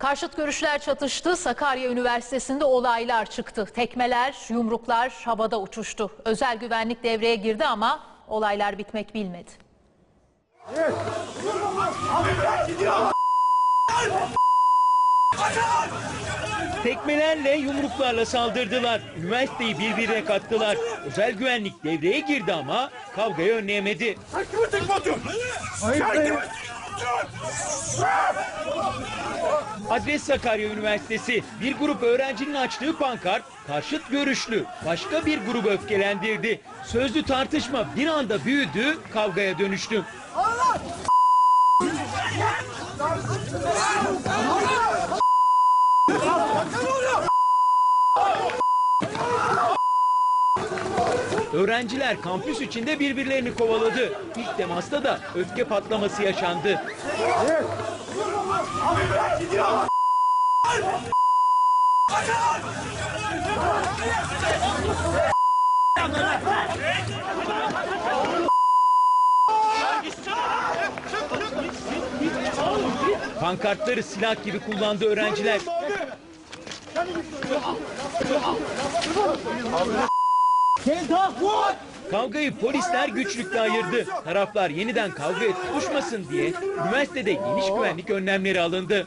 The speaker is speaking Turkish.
Karşıt görüşler çatıştı. Sakarya Üniversitesi'nde olaylar çıktı. Tekmeler, yumruklar havada uçuştu. Özel güvenlik devreye girdi ama olaylar bitmek bilmedi. Tekmelerle, yumruklarla saldırdılar. Üniversiteyi birbirine kattılar. Özel güvenlik devreye girdi ama kavgayı önleyemedi. Adres Sakarya Üniversitesi. Bir grup öğrencinin açtığı pankart karşıt görüşlü. Başka bir grubu öfkelendirdi. Sözlü tartışma bir anda büyüdü, kavgaya dönüştü. Öğrenciler kampüs içinde birbirlerini kovaladı. İlk temasta da öfke patlaması yaşandı. Pankartları silah gibi kullandı öğrenciler. Kavgayı polisler güçlükle ayırdı. Taraflar yeniden kavgaya tutuşmasın diye üniversitede geniş güvenlik önlemleri alındı.